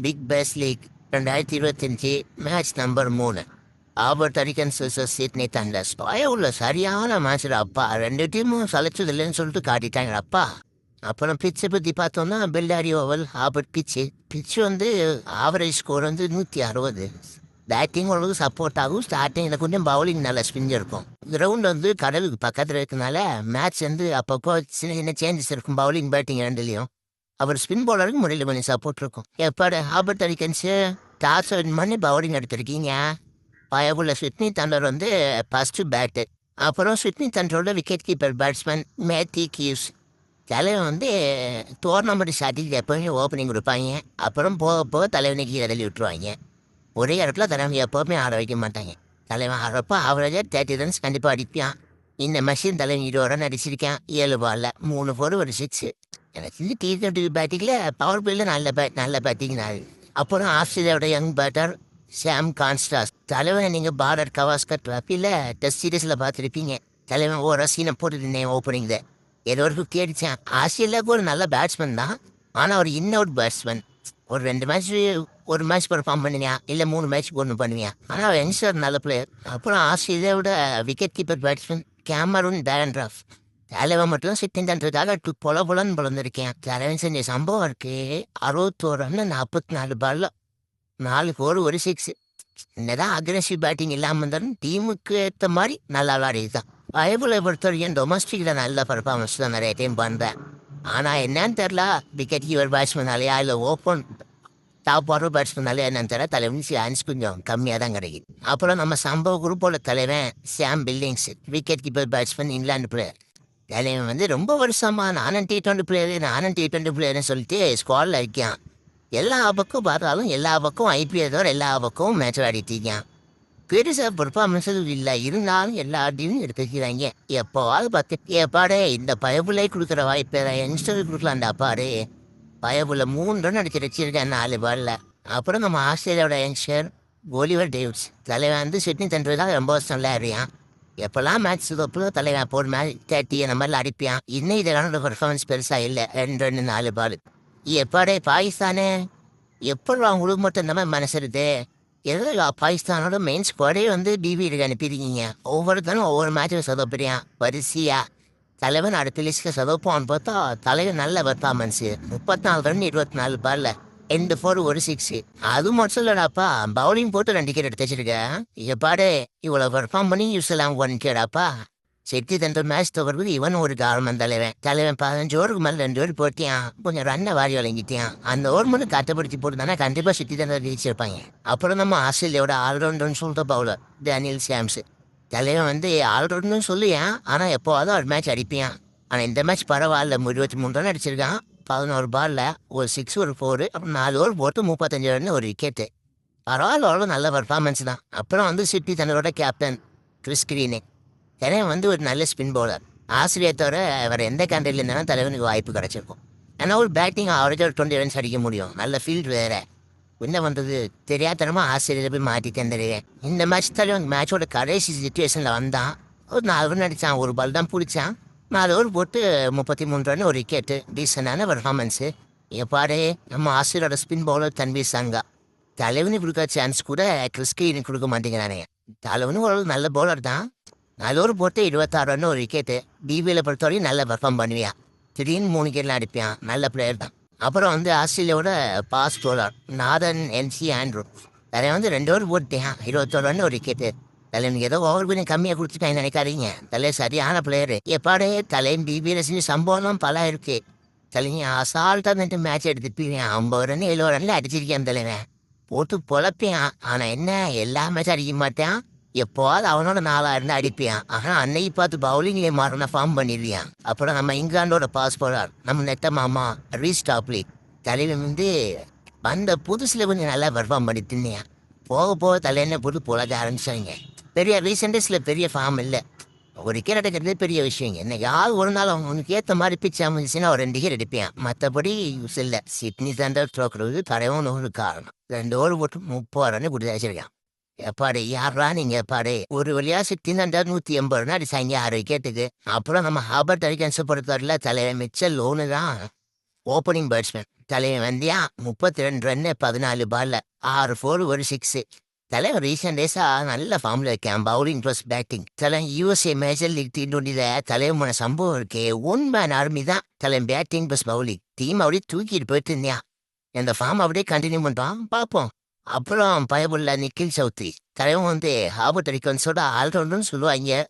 Big base league ரெண்டாயிரத்தி இருபத்தஞ்சி match number மூணு Hobart Hurricanes vs Sydney Thunders உள்ள சரியான மேட்ச்சு அப்பா ரெண்டு டீமும் சலைச்சது இல்லைன்னு சொல்லிட்டு காட்டிட்டாங்க அப்பா அப்புறம் பிச்சை பற்றி பார்த்தோம்னா பெல்லாரி ஓவல் ஆபர்ட் பிச்சு பிச்சு வந்து ஆவரேஜ் ஸ்கோர் வந்து நூற்றி அறுபது பேட்டிங் ஓரளவுக்கு சப்போர்ட் ஆகும் ஸ்டார்டிங்கில் கொஞ்சம் பவுலிங் நல்லா ஸ்பின் இருக்கும் கிரவுண்ட் வந்து கடலுக்கு பக்கத்தில் இருக்கனால மேட்ச் வந்து அப்பப்போ சின்ன சின்ன சேஞ்சஸ் இருக்கும் பவுலிங் பேட்டிங் ரெண்டுலேயும் அவர் ஸ்பின் பவுலருக்கு முறையில் கொஞ்சம் சப்போர்ட் இருக்கும். எப்பாடு ஆபர்ட் அடிக்கன்ஸு டாஸ் வின் பண்ணி பவுலிங் எடுத்திருக்கீங்க பயபுள்ள ஸ்விட்னி தண்டர் வந்து ஃபஸ்ட்டு பேட்டு அப்புறம் ஸ்விட்னி தண்டரோட விக்கெட் கீப்பர் பேட்ஸ்மேன் மேத்தி கியூஸ் தலைவன் வந்து டோர்னமெண்ட் ஸ்டார்டிங் எப்போவுமே ஓப்பனிங் கொடுப்பாங்க. அப்புறம் போக போக தலைவனை கீழே தள்ளி விட்டுருவாங்க. ஒரே இடத்துல தலைவன் எப்போவுமே ஆட வைக்க மாட்டாங்க. தலைவன் ஆடுறப்போ அவரேஜாக தேர்ட்டி ரன்ஸ் கண்டிப்பாக அடிப்பான். இந்த மெஷின் தலைவன் இருபது ரன் அடிச்சிருக்கேன். ஏழு பாலில் மூணு ஃபோர் ஒரு சிக்ஸு எனக்கு வந்து டி டுவெண்ட்டி பேட்டிங்கில் பவர் பிளேயில் நல்ல பே நல்ல பேட்டிங் நான் அப்புறம் ஆஸ்திரேலியாவோட யங் பேட்டர் சாம் கான்ஸ்டாஸ் தலைவனை நீங்கள் பாரத் கவாஸ்கர் ட்ராஃபியில் டெஸ்ட் சீரீஸில் பார்த்துருப்பீங்க. தலைவன் ஒரு சீனை போட்டுருந்தேன் ஓப்பனிங்கில் ஏதோ ஒரு ஃபிஃப்டி அடித்தான் ஆஸ்திரேலியாவுக்கு ஒரு நல்ல பேட்ஸ்மேன் தான். ஆனால் ஒரு இன் அவுட் பேட்ஸ்மேன் ஒரு ரெண்டு மேட்ச் ஒரு மேட்ச் பர்ஃபார்ம் பண்ணுவியா இல்லை மூணு மேட்ச் ஒன்று பண்ணுவியா ஆனால் யங்ஸ்டர் நல்ல பிளேயர் அப்புறம் ஆஸ்திரேலியாவோட விக்கெட் கீப்பர் பேட்ஸ்மேன் கேமரூன் டேரன்ட்ராஃப் தலைவன் மட்டும் சிட்டின்றதுக்காக பொல பொலன்னு பிறந்திருக்கேன் தலைவன் செஞ்ச சம்பவம் இருக்கு. அறுபத்தோரன்னு நாற்பத்தி நாலு பால்ல நாலு ஃபோர் ஒரு சிக்ஸ் என்னதான் அக்ரெசிவ் பேட்டிங் இல்லாமல் இருந்தாலும் டீமுக்கு ஏற்ற மாதிரி நல்லா விளையாடிதான் தான் பயபுலை பொறுத்த வரைக்கும் டொமஸ்டிக்கில் நல்ல பர்ஃபார்மன்ஸ் தான் நிறைய டைம் பண்ணுறேன் ஆனால் என்னன்னு தெரில விக்கெட் கீவர் பேட்ஸ்மேனாலையா இல்லை ஓப்பன் டாப் ஆர்டர் பேட்ஸ்மேனாலே என்னன்னு தெரியல. தலைவன் சான்ஸ் கொஞ்சம் கம்மியாக தான் கிடைக்குது. அப்புறம் நம்ம சம்பவ குரூப்போட தலைவன் Sam Billings wicket keeper batsman England player தலைவன் வந்து ரொம்ப வருஷமா நானும் டி டுவெண்ட்டி பிளேயரு நானும் டி டுவெண்ட்டி பிளேயர்னு சொல்லிட்டு ஸ்குவாடில் இருக்கான். எல்லா பக்கம் பார்த்தாலும் எல்லா பக்கம் ஐபிஎல் தவிர எல்லா பக்கமும் மேட்ச் விளையாடிட்டு பெருசாக பர்ஃபார்மன்ஸும் இல்லை. இருந்தாலும் எல்லா டீமும் எடுத்துக்கிறாங்க. எப்போவாது பார்த்து எப்பாடே இந்த பயபுள்ளை கொடுக்குற வாய்ப்பை யங்ஸ்டர் கொடுக்கலாம்டா பாரு பயபுள்ள மூணு ரன் அடிச்சு வச்சிருக்கேன் நாலு பாலில் அப்புறம் நம்ம ஆஸ்திரேலியாவோட யங்ஸ்டர் ஒலிவர் டேவிட்ஸ் தலைவன் வந்து சிட்னி தண்டுறதுக்காக ரொம்ப வருஷம் விளையாடுறான். எப்போல்லாம் மேட்ச் தோப்பில் தலைவன் போர் மேட்ச் தேர்ட்டி அந்த மாதிரிலாம் அடிப்பான். இன்னும் இதெல்லாம் பர்ஃபார்மன்ஸ் பெருசாக இல்லை. ரெண்டு ரெண்டு நாலு பால் எப்பாடே பாகிஸ்தானே? எப்படி அவங்களுக்கு மட்டும் இந்த மாதிரி மனசுருது எதில் பாகிஸ்தானோட மெயின் ஸ்குவாடே வந்து பிபிக்கு அனுப்பியிருக்கீங்க? ஒவ்வொருத்தரும் ஒவ்வொரு மேட்சும் சொதப்புறியான் வரிசையாக தலைவன் அடுத்த லிஸ்ட்டில் சொதப்பான்னு பார்த்தா தலைவன் நல்ல பர்ஃபார்மன்ஸு முப்பத்தி நாலு ரன் இருபத்தி நாலு பாலில் ரெண்டு ஃபோர் ஒரு சிக்ஸு அது மட்டும் இல்லடாப்பா பவுலிங் போட்டு ரெண்டு கேட் எடுத்து வச்சிருக்கேன். எப்பாடு இவ்வளோ பர்ஃபார்ம் பண்ணி யூஸ் எல்லாம் ஒன் கேடாப்பா செட்டி தந்த மேட்ச் தோறதுக்கு இவன் ஒரு கவர்மெண்ட் தலைவன். தலைவன் பதினஞ்சு ஓருக்கு மேலே ரெண்டு ஓவர் போட்டியான் கொஞ்சம் ரன்னை வாரி வழங்கிட்டியான் அந்த ஓர் மட்டும் கட்டப்படுத்தி போட்டுதானே கண்டிப்பாக செட்டி தந்த ஜெயிச்சிருப்பாங்க அப்புறம் நம்ம ஆஸ்திரேலியாவோட ஆல்ரவுண்டர்னு சொல்லிட்டு பவுலர் டேனியல் சாம்ஸ் தலைவன் வந்து ஆல்ரவுண்டர்னு சொல்லியான் ஆனால் எப்போவாதும் ஒரு மேட்ச் அடிப்பியான் ஆனால் இந்த மேட்ச் பரவாயில்ல. இருபத்தி மூணு ரன் அடிச்சிருக்கான். பதினோரு பாலில் ஒரு சிக்ஸ் ஒரு ஃபோரு அப்புறம் நாலு ஓவர் போட்டு முப்பத்தஞ்சு ரன் ஒரு விக்கெட்டு பரவாயில்ல அவ்வளோ நல்ல பர்ஃபார்மன்ஸ் தான். அப்புறம் வந்து சிட்டி தன்னோட கேப்டன் கிறிஸ் கிரீனு தலைவன் வந்து ஒரு நல்ல ஸ்பின் பவுலர் ஆசிரியர் தவிர வேறு எந்த கண்ட்ரியில் இருந்தாலும் தலைவனுக்கு வாய்ப்பு கிடச்சிருக்கும். ஏன்னா ஒரு பேட்டிங் ஆவரேஜ் ஒரு டுவெண்ட்டி ரன்ஸ் அடிக்க முடியும். நல்ல ஃபீல்டு வேறு. என்ன பண்ணுறது தெரியாதனமாக ஆசிரியர் போய் மாட்டிட்டேன் தெரியும் இந்த மேட்ச் தலைவன் மேட்சோட கடைசி சுச்சுவேஷனில் வந்தான். ஒரு நாலு ரன் அடித்தான் ஒரு பால் தான் பிடிச்சான். நாலு ஓவர் போட்டு முப்பத்தி மூணு ரன் ஒரு விக்கெட்டு டீசெண்டான பர்ஃபார்மன்ஸு எப்பாடே நம்ம ஆசிரியரோட ஸ்பின் பவுலர் தன்வீர் சங்கா. தலைவனு கொடுக்க சான்ஸ் கூட கிறிஸ்கின்னு கொடுக்க மாட்டேங்கிறானே. தலைவனும் ஒரு நல்ல பவுலர் தான். நாலு ஓவர் போட்டு இருபத்தாறு ரன் ஒரு விக்கெட்டு பிபியில் பொறுத்தவரையும் நல்லா பெர்ஃபார்ம் பண்ணுவியா. திடீர்னு மூணு விக்கெட்லாம் அடிப்பான் நல்ல பிளேயர் தான். அப்புறம் வந்து ஆஸ்திரேலியாவோட fast bowler Nathan NC Andrew தலைவன் வந்து ரெண்டு ஓவர் போட்டேன் இருபத்தோரு ரன் ஒரு விக்கெட்டு தலைவனுக்கு ஏதோ ஓவர் கொஞ்சம் கம்மியாக கொடுத்துட்டாங்க நினைக்காதீங்க. தலை சரியான பிளேயரு எப்பாடே தலையும் பிபியில் செஞ்சு பல இருக்கு. தலைங்க அசால்ட்டாக வந்துட்டு மேட்ச் எடுத்துப்பீங்க ஐம்பது ரன் எழுபது ரன்ல அடிச்சிருக்கேன் தலைவன். போட்டு பொழப்பேன் ஆனால் என்ன எல்லா மேட்சும் அடிக்க மாட்டேன். எப்போவாது அவனோட நாலாயிரம் அடிப்பான். ஆனால் அன்னைக்கு பார்த்து பவுலிங்லேயே மாறின ஃபார்ம் பண்ணிடுவான் அப்புறம் நம்ம இங்கிலாண்டோட பாஸ் போலார் நம்ம நெத்த மாமா ரீஸ்டாப்லி தலைவன் வந்து வந்த புதுசில் கொஞ்சம் நல்லா பெர்ஃபார்ம் பண்ணி தின்னேன் போக போக தலையெண்ண போட்டு புழக ஆரம்பிச்சாங்க. பெரிய ரீசெண்டஸில் பெரிய ஃபார்ம் இல்லை. ஒரு கீரை எடுக்கிறது பெரிய விஷயங்க என்னைக்காவது ஒரு நாள் அவங்க உனக்கு ஏற்ற மாதிரி பிச்சு அமைஞ்சிச்சுன்னா ஒரு ரெண்டு கீரை எடுப்பேன். மற்றபடி யூஸ் இல்லை. சிட்னி தண்டர் தோக்குறது தலைவன் ஒரு காரணம். ரெண்டு ஓவர் போட்டு முப்பது ரன்னு கொடுத்து வச்சிருக்கான் எப்பாடு யாரா நீங்க எப்பாடு? ஒரு வழியா சிட்னி தண்டர் நூத்தி எண்பது ரூபா அடிச்சாங்க ஆறு கேட்டுக்கு அப்புறம் நம்ம ஹாபர்ட் அரிகன்ஸை பொறுத்தவரையில் தலைவன் மிச்ச லோனு தான். ஓப்பனிங் பேட்ஸ்மேன் தலைவன் வந்தியா? முப்பத்தி ரெண்டு ரன்னு பதினாலு பால்ல ஆறு ஃபோர் ஒரு சிக்ஸு தலைவன் ரீசெண்ட் டேஸா நல்ல ஃபார்ம்ல இருக்கேன் பவுலிங் ப்ளஸ் பேட்டிங் தலை யூஎஸ்ஏ மேஜர் லீக் டி டுவெண்ட்டில தலைவன் சம்பவம் இருக்கே. ஒன் மேன் ஆர்மி தான் தலை பேட்டிங் ப்ளஸ் பவுலிங் டீம் அப்படியே தூக்கிட்டு போயிட்டு இருந்தியா இந்த ஃபார்ம் அப்படியே கண்டினியூ பண்ணுறான் பார்ப்போம். அப்புறம் பயபுள்ள நிக்கில் சௌத்ரி. தலைவன் வந்து ஹாபர்ட் அடிக்கன்ஸோட ஆல்ரவுண்டர்னு சொல்லுவாங்க.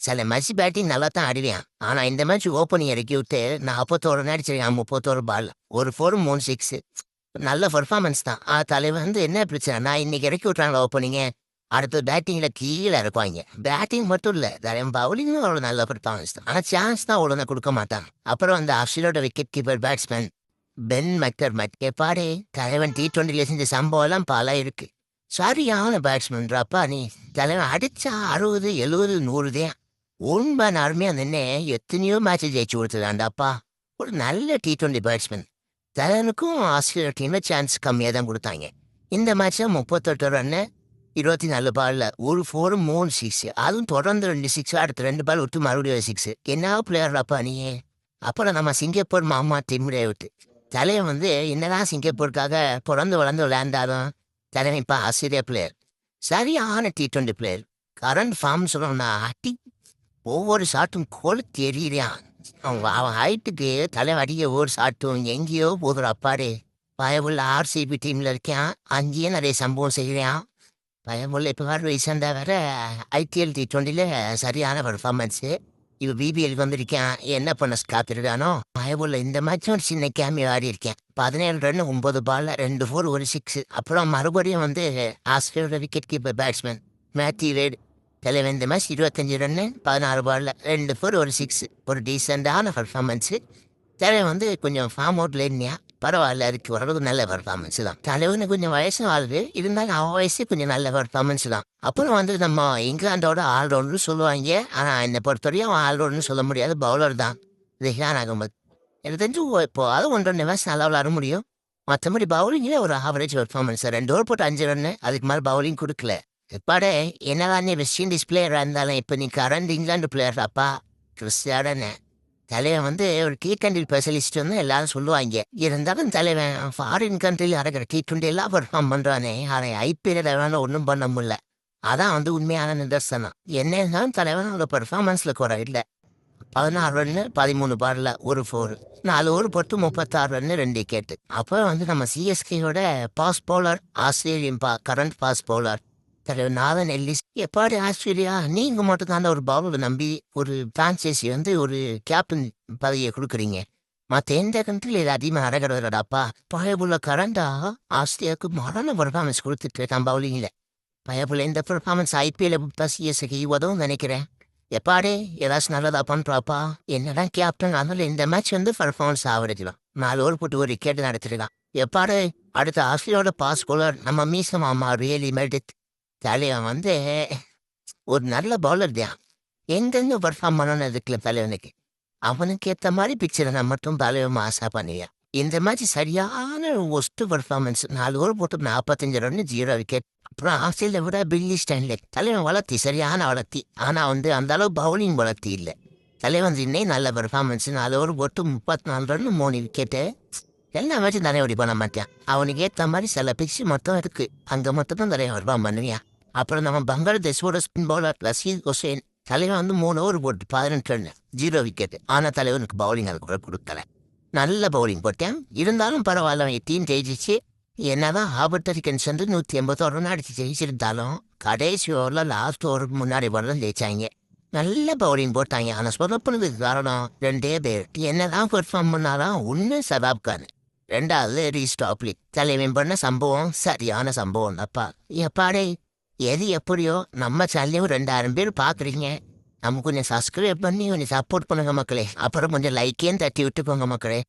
சில மேட்ச் பேட்டிங் நல்லா தான் ஆடுவேன். ஆனால் இந்த மேட்ச் ஓப்பனிங் இறக்கி விட்டு நான் அப்போத்தோட அடிச்சிருக்கேன். முப்பத்தோரு பால் ஒரு ஃபோர் மூணு சிக்ஸ் நல்ல பர்ஃபார்மன்ஸ் தான். ஆ தலைவன் வந்து என்ன பிரச்சனை? நான் இன்னைக்கு இறக்கி விட்றாங்களா ஓப்பனிங்க அடுத்து பேட்டிங்கில் கீழே இறக்குவாங்க. பேட்டிங் மட்டும் இல்லை தலைவன் பவுலிங்கும் அவ்வளோ நல்ல பர்ஃபார்மன்ஸ் தான். ஆனால் சான்ஸ் தான் ஒழுங்கா கொடுக்க மாட்டான். அப்புறம் அந்த ஆஸ்திரேலியோட விக்கெட் கீப்பர் பேட்ஸ்மேன் பென் மக்கர் பாரு தலைவன் டி டுவெண்ட்டியில் செஞ்ச சம்பவம்லாம் பல இருக்கு. சரியான பேட்ஸ்மேன்றாப்பா நீ தலைவன் அடிச்சா அறுபது எழுபது நூறு தான். உண்மை அருமையா நின்று எத்தனையோ மேட்ச் ஜெயிச்சு கொடுத்துதான்டாப்பா ஒரு நல்ல டி டுவெண்ட்டி பேட்ஸ்மேன் தலைவனுக்கும் ஆஸ்திரேலியா டீமில் சான்ஸ் கம்மியாக தான் கொடுத்தாங்க. இந்த மேட்ச்சில் முப்பத்தெட்டு ரன்னு இருபத்தி நாலு பால்ல ஒரு ஃபோர் மூணு சிக்ஸ் அதுவும் தொடர்ந்து ரெண்டு சிக்ஸ் அடுத்த ரெண்டு பால் விட்டு மறுபடியும் சிக்ஸ் என்ன பிளேயர்டாப்பா நீ? அப்புறம் நம்ம சிங்கப்பூர் மாமா டீமுடைய விட்டு. தலைவன் வந்து என்னதான் சிங்கப்பூருக்காக பிறந்து வளர்ந்து விளையாண்டாலும் தலைவன் இப்போ ஆஸ்திரேலியா பிளேயர் சரியான T twenty player current form சொல்லணும்னா அட்டி ஒவ்வொரு ஷாட்டும் கோல் எறிகிறான் அவன் அவன் ஹைட்டுக்கு தலை அடிக்க ஒவ்வொரு சாட்டும். எங்கேயோ போதும் அப்பாடே. பயமுள்ள ஆர்சிபி டீமில் இருக்கான் அங்கேயே நிறைய சம்பவம் செய்கிறான். பயமுள்ள இப்போ வர ரீசெண்டாக வேற ஐடிஎல் டி டுவெண்ட்டியில் சரியான பர்ஃபார்மன்ஸு இப்போ பிபிஎலுக்கு வந்திருக்கேன் என்ன பண்ண காத்திருக்கானோ பயமுள்ள இந்த மேட்சும் ஒரு சின்ன கேமி ஆடி இருக்கேன். பதினேழு ரன் ஒன்பது பால் ரெண்டு ஃபோர் ஒரு சிக்ஸ் அப்புறம் மறுபடியும் வந்து ஆஸ்திரேலியோட விக்கெட் கீப்பர் பேட்ஸ்மேன் மேத்யூ ரேட் தலைவன் இந்த மேட்ச் இருபத்தஞ்சி ரன்னு பதினாறு பாலில் ரெண்டு ஃபோர் ஒரு சிக்ஸ் ஒரு டீசெண்டான பர்ஃபார்மன்ஸு தலைவன் வந்து கொஞ்சம் ஃபார்ம் அவுட்ல இருந்தியா பரவாயில்ல அதுக்கு ஓரளவுக்கு நல்ல பர்ஃபார்மன்ஸ் தான் தலைவனு கொஞ்சம் வயசு ஆகுது இருந்தாலும் அவன் வயசு கொஞ்சம் நல்ல பர்ஃபார்மன்ஸ் தான் அப்புறம் வந்து நம்ம இங்கிலாந்தோட ஆல்ரவுண்டர்னு சொல்லுவாங்க ஆனால் என்னை பொறுத்தவரையும் அவன் ஆல்ரவுண்டர்னு சொல்ல முடியாது பவுலர் தான் ரிஹான் அகமது எனக்கு தெரிஞ்சு ஓ- இப்போ அது ஒன்று ரெண்டு மேட்ச் நல்லா விளாட முடியும் மற்றபடி பவுலிங்கில் ஒரு ஆவரேஜ் பர்ஃபார்மன்ஸ் ரெண்டு ஓவர் போட்டு அஞ்சு ரன்னு அதுக்கு மேலே பவுலிங் கொடுக்கல எப்பாடே eh, என்னதான் நீ வெஸ்ட் இண்டீஸ் பிளேயராக இருந்தாலும் இப்போ நீ கரண்ட் இங்கிலாந்து பிளேயர் தாப்பா கிறிஸ்டியாடனே தலைவன் வந்து ஒரு டி டுவெண்ட்டி ஸ்பெஷலிஸ்ட் வந்து எல்லாரும் சொல்லுவாங்க. இருந்தாலும் தலைவன் ஃபாரின் கண்ட்ரியில் நடக்கிற டி டுவெண்ட்டி எல்லாம் பர்ஃபார்ம் பண்ணுறானே அவன் ஐபிஎல் வேணாலும் ஒன்றும் பண்ண முடியல. அதான் வந்து உண்மையான நிதர்சனம். என்ன இருந்தாலும் தலைவன் அவனோட பெர்ஃபார்மன்ஸில் குறை இல்லை. பதினாறு ரன்னு பதிமூணு பாரில் ஒரு ஃபோர் நாலு ஓவர் போட்டு முப்பத்தாறு ரன்னு ரெண்டு விக்கெட்டு அப்போ வந்து நம்ம சிஎஸ்கேயோட பாஸ் பவுலர் ஆஸ்திரேலியன் பா கரண்ட் பாஸ் பவுலர் தலைவர் நாதன் எல்லிஸ் எப்பாடி ஆஸ்திரேலியா? நீங்க மட்டும் தான் ஒரு பாபுவை நம்பி ஒரு பிரான்சைசி வந்து ஒரு கேப்டன் பதவியை கொடுக்குறீங்க. மற்ற எந்த கண்ட்ரியில் இது அதிகமாக நடக்கிறதாப்பா பயபுள்ள கரண்டா? ஆஸ்திரியாவுக்கு மரண பர்ஃபார்மன்ஸ் கொடுத்துட்டு இருக்கான் பவுலிங்கில். பயபுள்ள இந்த பர்ஃபார்மன்ஸ் ஐபிஎல் தான் உதவும் நினைக்கிறேன். எப்பாடே ஏதாச்சும் நல்லதா பண்றாப்பா என்னடா கேப்டன் அதனால இந்த மேட்ச் வந்து பர்ஃபார்மன்ஸ் ஆவரேஜ்லாம் நாலு ஓர் போட்டு ஒரு விக்கெட் நடத்திருக்கான். எப்பாடே அடுத்த ஆஸ்திரேலியாவோட பாஸ் கோலர் நம்ம மீசம் அம்மா ரியலி மெல்டித். தலைவன் வந்து ஒரு நல்ல பவுலர் தான். எங்கெங்க பர்ஃபார்ம் பண்ணணும் அதுக்குல தலைவனுக்கு? அவனுக்கு ஏற்ற மாதிரி பிக்சரை நான் மட்டும் தலைவன் ஆசை பண்ணுவேன் இந்த மாதிரி சரியான ஒஸ்ட் பர்ஃபார்மன்ஸ் நாலு ஓவர் போட்டு நாற்பத்தஞ்சு ரன் ஜீரோ விக்கெட் அப்புறம் ஆஸ்திரேலியா விட பில்லி ஸ்டான்லே. தலைவன் வளர்த்தி சரியான வளர்த்தி. ஆனால் வந்து அந்த அளவு பவுலிங் வளர்த்தி இல்லை. தலைவன் இன்னே நல்ல பெர்ஃபார்மன்ஸ் நாலு ஓவர் போட்டு முப்பத்தி நாலு ரன் மூணு விக்கெட்டு எல்லா மேட்சும் தலைவடி பண்ண மாட்டேன். அவனுக்கு ஏற்ற மாதிரி சில பிக்ஸ் மொத்தம் இருக்கு. அங்கே மட்டும் தான் தலைவன் பர்ஃபார்ம் பண்ணுவியான் அப்புறம் நம்ம பங்களாதேஷோட ஸ்பின் பவுலர் ரசீத் ஹுசேன் தலைவர் வந்து மூணு ஓவர் போட்டு பதினெட்டு ரன் ஜீரோ விக்கெட் ஆனால் தலைவனுக்கு பவுலிங் அது கூட கொடுக்கல. நல்ல பவுலிங் போட்டேன். இருந்தாலும் பரவாயில்ல அவன் டீம் ஜெயிச்சிச்சு என்னதான் ஆபர்ட் அரிக்கன்ஸ் வந்து நூற்றி எண்பத்தோரு ரன் அடிச்சு ஜெயிச்சிருந்தாலும் கடைசி ஓவரில் லாஸ்ட் ஓவருக்கு முன்னாடி வரலாம் ஜெயிச்சாங்க. நல்ல பவுலிங் போட்டாங்க. ஆனால் சொதப்புனதுக்கு காரணம் ரெண்டே பேர். என்னதான் பெர்ஃபார்ம் பண்ணாலும் ஒன்று சதாப் கான் ரெண்டாவது ரீஸ்டாப்லி தலைவன் பண்ண சம்பவம் சரியான சம்பவம் அப்பா எப்பாடே எது எப்படியோ நம்ம சேனலையும் ரெண்டாயிரம் பேர் பார்க்குறீங்க. நம்ம கொஞ்சம் சப்ஸ்கிரைப் பண்ணி கொஞ்சம் சப்போர்ட் பண்ணுங்க மக்களே. அப்புறம் கொஞ்சம் லைக்கையும் தட்டி விட்டு போங்க மக்களே.